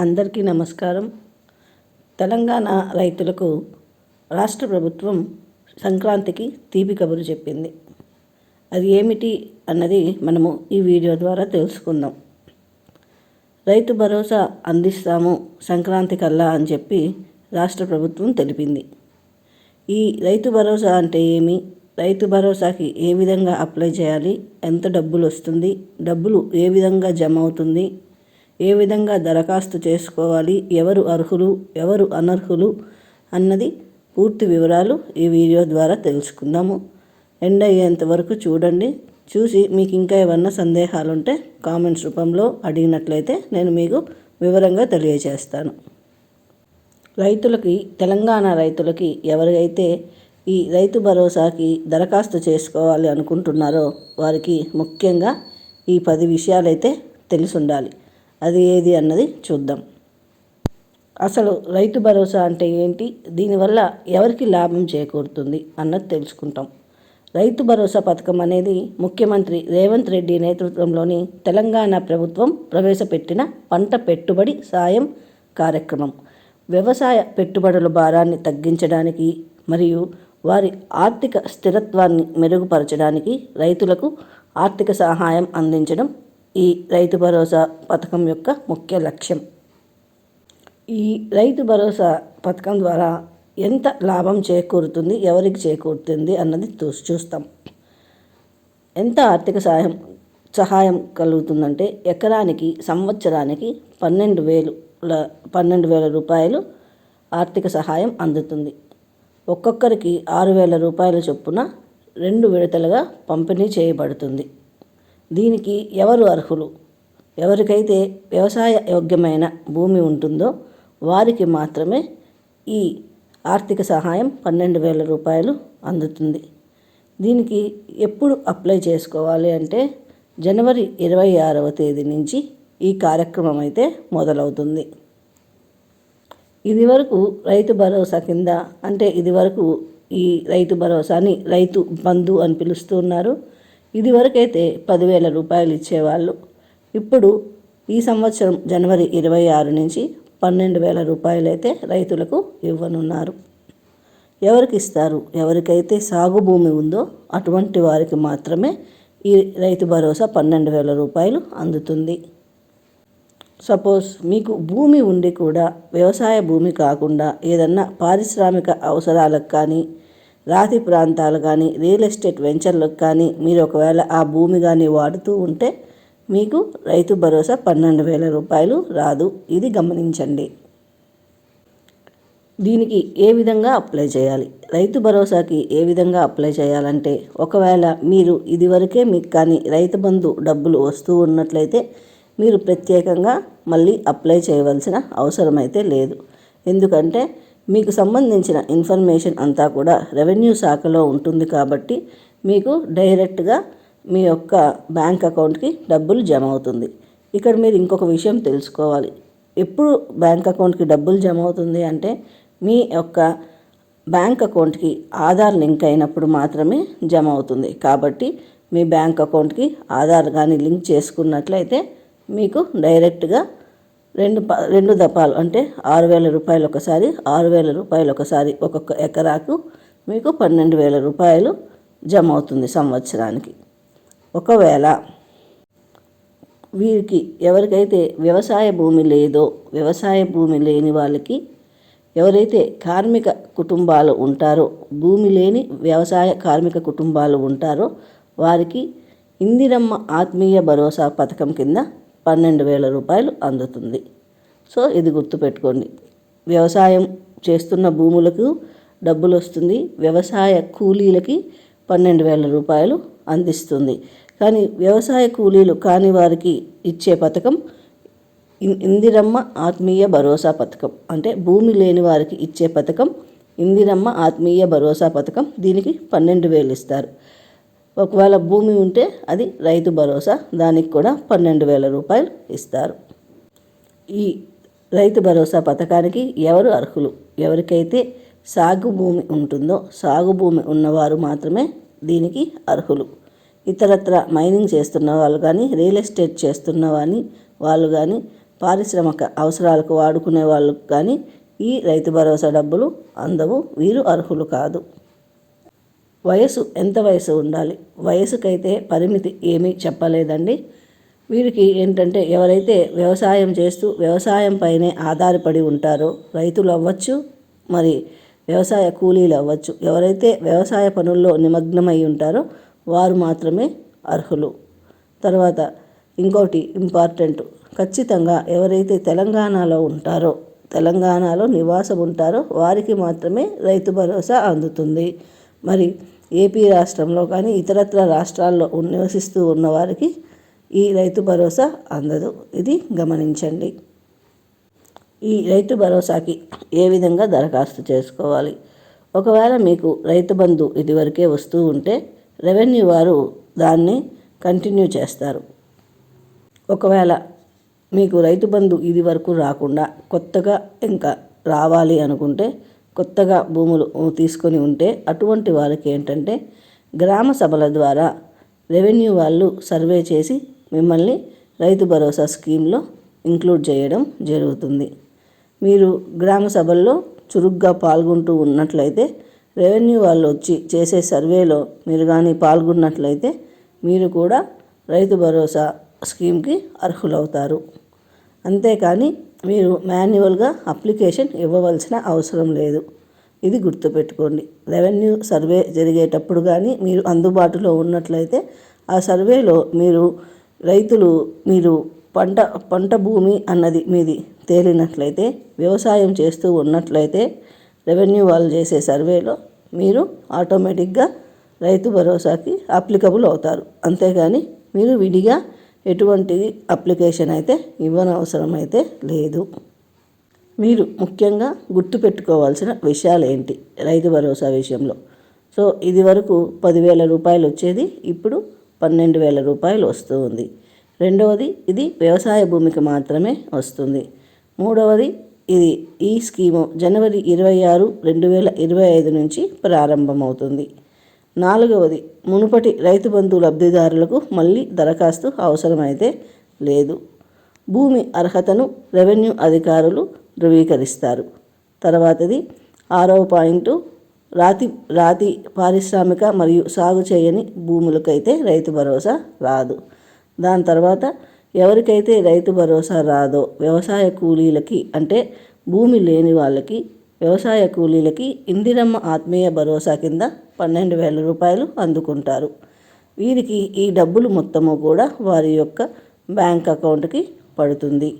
అందరికీ నమస్కారం. తెలంగాణ రైతులకు రాష్ట్ర ప్రభుత్వం సంక్రాంతికి తీపి కబురు చెప్పింది. అది ఏమిటి అన్నది మనము ఈ వీడియో ద్వారా తెలుసుకుందాం. రైతు భరోసా అందిస్తాము సంక్రాంతి కల్లా అని చెప్పి రాష్ట్ర ప్రభుత్వం తెలిపింది. ఈ రైతు భరోసా అంటే ఏమి? రైతు భరోసాకి ఏ విధంగా అప్లై చేయాలి? ఎంత డబ్బులు వస్తుంది? డబ్బులు ఏ విధంగా జమ అవుతుంది? ఏ విధంగా దరఖాస్తు చేసుకోవాలి ఎవరు అర్హులు ఎవరు అనర్హులు అన్నది పూర్తి వివరాలు ఈ వీడియో ద్వారా తెలుసుకుందాము. ఎండ్ అయ్యేంత వరకు చూడండి. చూసి మీకు ఇంకా ఏమన్నా సందేహాలు ఉంటే కామెంట్స్ రూపంలో అడిగినట్లయితే నేను మీకు వివరంగా తెలియజేస్తాను. రైతులకి తెలంగాణ రైతులకి ఎవరైతే ఈ రైతు భరోసాకి దరఖాస్తు చేసుకోవాలి అనుకుంటున్నారో వారికి ముఖ్యంగా ఈ పది విషయాలైతే తెలిసి ఉండాలి అది ఏది అన్నది చూద్దాం. అసలు రైతు భరోసా అంటే ఏంటి? దీనివల్ల ఎవరికి లాభం చేకూరుతుంది అన్నది తెలుసుకుంటాం. రైతు భరోసా పథకం అనేది ముఖ్యమంత్రి రేవంత్ రెడ్డి నేతృత్వంలోని తెలంగాణ ప్రభుత్వం ప్రవేశపెట్టిన పంట పెట్టుబడి సాయం కార్యక్రమం. వ్యవసాయ పెట్టుబడుల భారాన్ని తగ్గించడానికి మరియు వారి ఆర్థిక స్థిరత్వాన్ని మెరుగుపరచడానికి రైతులకు ఆర్థిక సహాయం అందించడం ఈ రైతు భరోసా పథకం యొక్క ముఖ్య లక్ష్యం. ఈ రైతు భరోసా పథకం ద్వారా ఎంత లాభం చేకూరుతుంది ఎవరికి చేకూరుతుంది అన్నది చూస్తాం. ఎంత ఆర్థిక సహాయం సహాయం కలుగుతుందంటే ఎకరానికి సంవత్సరానికి పన్నెండు వేలు పన్నెండు వేల రూపాయలు ఆర్థిక సహాయం అందుతుంది. ఒక్కొక్కరికి ఆరు వేల రూపాయల చొప్పున రెండు విడతలుగా పంపిణీ చేయబడుతుంది. దీనికి ఎవరు అర్హులు? ఎవరికైతే వ్యవసాయ యోగ్యమైన భూమి ఉంటుందో వారికి మాత్రమే ఈ ఆర్థిక సహాయం పన్నెండు వేల రూపాయలు అందుతుంది. దీనికి ఎప్పుడు అప్లై చేసుకోవాలి అంటే జనవరి ఇరవై ఆరవ తేదీ నుంచి ఈ కార్యక్రమం అయితే మొదలవుతుంది. ఇది వరకు రైతు భరోసా కింద అంటే ఇది వరకు ఈ రైతు భరోసాని రైతు బంధు అని పిలుస్తున్నారు ఇదివరకైతే పదివేల రూపాయలు ఇచ్చేవాళ్ళు. ఇప్పుడు ఈ సంవత్సరం జనవరి ఇరవై ఆరు నుంచి పన్నెండు వేల రూపాయలు అయితే రైతులకు ఇవ్వనున్నారు. ఎవరికి ఇస్తారు ఎవరికైతే సాగు భూమి ఉందో అటువంటి వారికి మాత్రమే ఈ రైతు భరోసా పన్నెండు వేల రూపాయలు అందుతుంది. సపోజ్ మీకు భూమి ఉండి కూడా వ్యవసాయ భూమి కాకుండా ఏదన్నా పారిశ్రామిక అవసరాలకు కానీ రాతి ప్రాంతాలు కానీ రియల్ ఎస్టేట్ వెంచర్లకు కానీ మీరు ఒకవేళ ఆ భూమి కానీ వాడుతూ ఉంటే మీకు రైతు భరోసా పన్నెండు వేల రూపాయలు రాదు. ఇది గమనించండి. దీనికి ఏ విధంగా అప్లై చేయాలి? రైతు భరోసాకి ఏ విధంగా అప్లై చేయాలంటే ఒకవేళ మీరు ఇదివరకే మీకు కానీ రైతు బంధు డబ్బులు వస్తూ ఉన్నట్లయితే మీరు ప్రత్యేకంగా మళ్ళీ అప్లై చేయవలసిన అవసరం అయితే లేదు. ఎందుకంటే మీకు సంబంధించిన ఇన్ఫర్మేషన్ అంతా కూడా రెవెన్యూ శాఖలో ఉంటుంది కాబట్టి మీకు డైరెక్ట్గా మీ యొక్క బ్యాంక్ అకౌంట్కి డబ్బులు జమ అవుతుంది. ఇక్కడ మీరు ఇంకొక విషయం తెలుసుకోవాలి. ఎప్పుడు బ్యాంక్ అకౌంట్కి డబ్బులు జమ అవుతుంది అంటే మీ యొక్క బ్యాంక్ అకౌంట్కి ఆధార్ లింక్ అయినప్పుడు మాత్రమే జమ అవుతుంది. కాబట్టి మీ బ్యాంక్ అకౌంట్కి ఆధార్ కానీ లింక్ చేసుకున్నట్లయితే మీకు డైరెక్ట్గా రెండు ప రెండు దపాలు అంటే ఆరు వేల రూపాయలు ఒకసారి ఆరు వేల రూపాయలు ఒకసారి ఒక్కొక్క ఎకరాకు మీకు పన్నెండు వేల రూపాయలు జమ అవుతుంది సంవత్సరానికి. ఒకవేళ వీరికి ఎవరికైతే వ్యవసాయ భూమి లేదో వ్యవసాయ భూమి లేని వాళ్ళకి ఎవరైతే కార్మిక కుటుంబాలు ఉంటారో భూమి లేని వ్యవసాయ కార్మిక కుటుంబాలు ఉంటారో వారికి ఇందిరమ్మ ఆత్మీయ భరోసా పథకం కింద పన్నెండు వేల రూపాయలు అందుతుంది. సో ఇది గుర్తుపెట్టుకోండి. వ్యవసాయం చేస్తున్న భూములకు డబ్బులు వస్తుంది వ్యవసాయ కూలీలకి పన్నెండు వేల రూపాయలు అందిస్తుంది. కానీ వ్యవసాయ కూలీలు కాని వారికి ఇచ్చే పథకం ఇందిరమ్మ ఆత్మీయ భరోసా పథకం. అంటే భూమి లేని వారికి ఇచ్చే పథకం ఇందిరమ్మ ఆత్మీయ భరోసా పథకం దీనికి పన్నెండు వేలు ఇస్తారు. ఒకవేళ భూమి ఉంటే అది రైతు భరోసా దానికి కూడా పన్నెండు వేల రూపాయలు ఇస్తారు. ఈ రైతు భరోసా పథకానికి ఎవరు అర్హులు? ఎవరికైతే సాగు భూమి ఉంటుందో సాగు భూమి ఉన్నవారు మాత్రమే దీనికి అర్హులు. ఇతరత్ర మైనింగ్ చేస్తున్న వాళ్ళు కానీ రియల్ ఎస్టేట్ చేస్తున్న కానీ వాళ్ళు కానీ పారిశ్రామిక అవసరాలకు వాడుకునే వాళ్ళకు కానీ ఈ రైతు భరోసా డబ్బులు అందవు వీరు అర్హులు కాదు. వయసు ఎంత వయసు ఉండాలి? వయసుకైతే పరిమితి ఏమీ చెప్పలేదండి. వీరికి ఏంటంటే ఎవరైతే వ్యవసాయం చేస్తూ వ్యవసాయం పైనే ఆధారపడి ఉంటారో రైతులు అవ్వచ్చు మరి వ్యవసాయ కూలీలు అవ్వచ్చు. ఎవరైతే వ్యవసాయ పనుల్లో నిమగ్నమై ఉంటారో వారు మాత్రమే అర్హులు. తర్వాత ఇంకోటి ఇంపార్టెంట్. ఖచ్చితంగా ఎవరైతే తెలంగాణలో ఉంటారో తెలంగాణలో నివాసం ఉంటారో వారికి మాత్రమే రైతు భరోసా అందుతుంది. మరి ఏపీ రాష్ట్రంలో కానీ ఇతరత్ర రాష్ట్రాల్లో నివసిస్తూ ఉన్నవారికి ఈ రైతు భరోసా అందదు. ఇది గమనించండి. ఈ రైతు భరోసాకి ఏ విధంగా దరఖాస్తు చేసుకోవాలి? ఒకవేళ మీకు రైతు బంధు ఇదివరకే వస్తూ ఉంటే రెవెన్యూ వారు దాన్ని కంటిన్యూ చేస్తారు. ఒకవేళ మీకు రైతు బంధు ఇది వరకు రాకుండా కొత్తగా ఇంకా రావాలి అనుకుంటే కొత్తగా భూములు తీసుకొని ఉంటే అటువంటి వారికి ఏంటంటే గ్రామ సభల ద్వారా రెవెన్యూ వాళ్ళు సర్వే చేసి మిమ్మల్ని రైతు భరోసా స్కీమ్లో ఇంక్లూడ్ చేయడం జరుగుతుంది. మీరు గ్రామ సభల్లో చురుగ్గా పాల్గొంటూ ఉన్నట్లయితే రెవెన్యూ వాళ్ళు వచ్చి చేసే సర్వేలో మీరు కానీ పాల్గొన్నట్లయితే మీరు కూడా రైతు భరోసా స్కీమ్కి అర్హులవుతారు. అంతేకాని మీరు మాన్యువల్గా అప్లికేషన్ ఇవ్వవలసిన అవసరం లేదు. ఇది గుర్తుపెట్టుకోండి. రెవెన్యూ సర్వే జరిగేటప్పుడు కానీ మీరు అందుబాటులో ఉన్నట్లయితే ఆ సర్వేలో మీరు రైతులు మీరు పంట పంట భూమి అన్నది మీది తేలినట్లయితే వ్యవసాయం చేస్తూ ఉన్నట్లయితే రెవెన్యూ వాళ్ళు చేసే సర్వేలో మీరు ఆటోమేటిక్గా రైతు భరోసాకి అప్లికబుల్ అవుతారు. అంతేగాని మీరు విడిగా ఎటువంటి అప్లికేషన్ అయితే ఇవ్వనవసరం అయితే లేదు. మీరు ముఖ్యంగా గుర్తుపెట్టుకోవాల్సిన విషయాలు ఏంటి రైతు భరోసా విషయంలో. సో ఇది వరకు పదివేల రూపాయలు వచ్చేది ఇప్పుడు పన్నెండు వేల రూపాయలు వస్తూ ఉంది రెండవది ఇది వ్యవసాయ భూమికి మాత్రమే వస్తుంది. మూడవది ఇది ఈ స్కీము జనవరి ఇరవై ఆరు రెండు వేల ఇరవై ఐదు నుంచి ప్రారంభమవుతుంది. నాలుగవది మునుపటి రైతు బంధు లబ్ధిదారులకు మళ్ళీ దరఖాస్తు అవసరమైతే లేదు. భూమి అర్హతను రెవెన్యూ అధికారులు ధృవీకరిస్తారు. తర్వాతది ఆరవ పాయింట్ రాతి రాతి పారిశ్రామిక మరియు సాగు చేయని భూములకైతే రైతు భరోసా రాదు. దాని తర్వాత ఎవరికైతే రైతు భరోసా రాదో వ్యవసాయ కూలీలకి అంటే భూమి లేని వాళ్ళకి వ్యవసాయ కూలీలకి ఇందిరమ్మ ఆత్మీయ భరోసా కింద పన్నెండు వేల రూపాయలు అందుకుంటారు. వీరికి ఈ డబ్బులు మొత్తము కూడా వారి యొక్క బ్యాంక్ అకౌంట్కి పడుతుంది.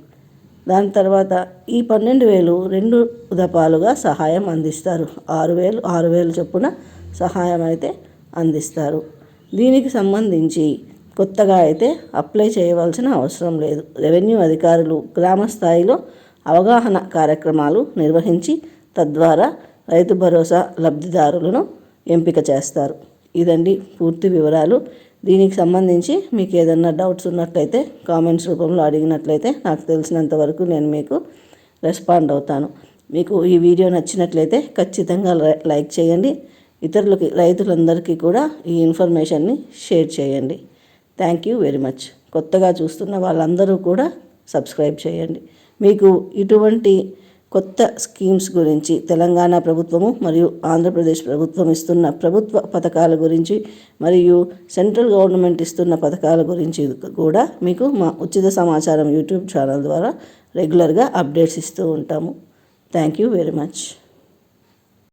దాని తర్వాత ఈ పన్నెండు వేలు రెండు దపాలుగా సహాయం అందిస్తారు. ఆరు వేలు ఆరు వేలు చొప్పున సహాయం అయితే అందిస్తారు. దీనికి సంబంధించి కొత్తగా అయితే అప్లై చేయవలసిన అవసరం లేదు. రెవెన్యూ అధికారులు గ్రామ స్థాయిలో అవగాహన కార్యక్రమాలు నిర్వహించి తద్వారా రైతు భరోసా లబ్ధిదారులను ఎంపిక చేస్తారు. ఇదండి పూర్తి వివరాలు. దీనికి సంబంధించి మీకు ఏదన్నా డౌట్స్ ఉన్నట్లయితే కామెంట్స్ రూపంలో అడిగినట్లయితే నాకు తెలిసినంత వరకు నేను మీకు రెస్పాండ్ అవుతాను. మీకు ఈ వీడియో నచ్చినట్లయితే ఖచ్చితంగా లైక్ చేయండి. ఇతరులకి రైతులందరికీ కూడా ఈ ఇన్ఫర్మేషన్ని షేర్ చేయండి. Thank you very much. కొత్తగా చూస్తున్న వాళ్ళందరూ కూడా సబ్స్క్రైబ్ చేయండి. మీకు ఇటువంటి కొత్త స్కీమ్స్ గురించి తెలంగాణ ప్రభుత్వము మరియు ఆంధ్రప్రదేశ్ ప్రభుత్వం ఇస్తున్న ప్రభుత్వ పథకాల గురించి మరియు సెంట్రల్ గవర్నమెంట్ ఇస్తున్న పథకాల గురించి కూడా మీకు మా ఉచిత సమాచారం యూట్యూబ్ ఛానల్ ద్వారా రెగ్యులర్గా అప్డేట్స్ ఇస్తూ ఉంటాము. Thank you very much.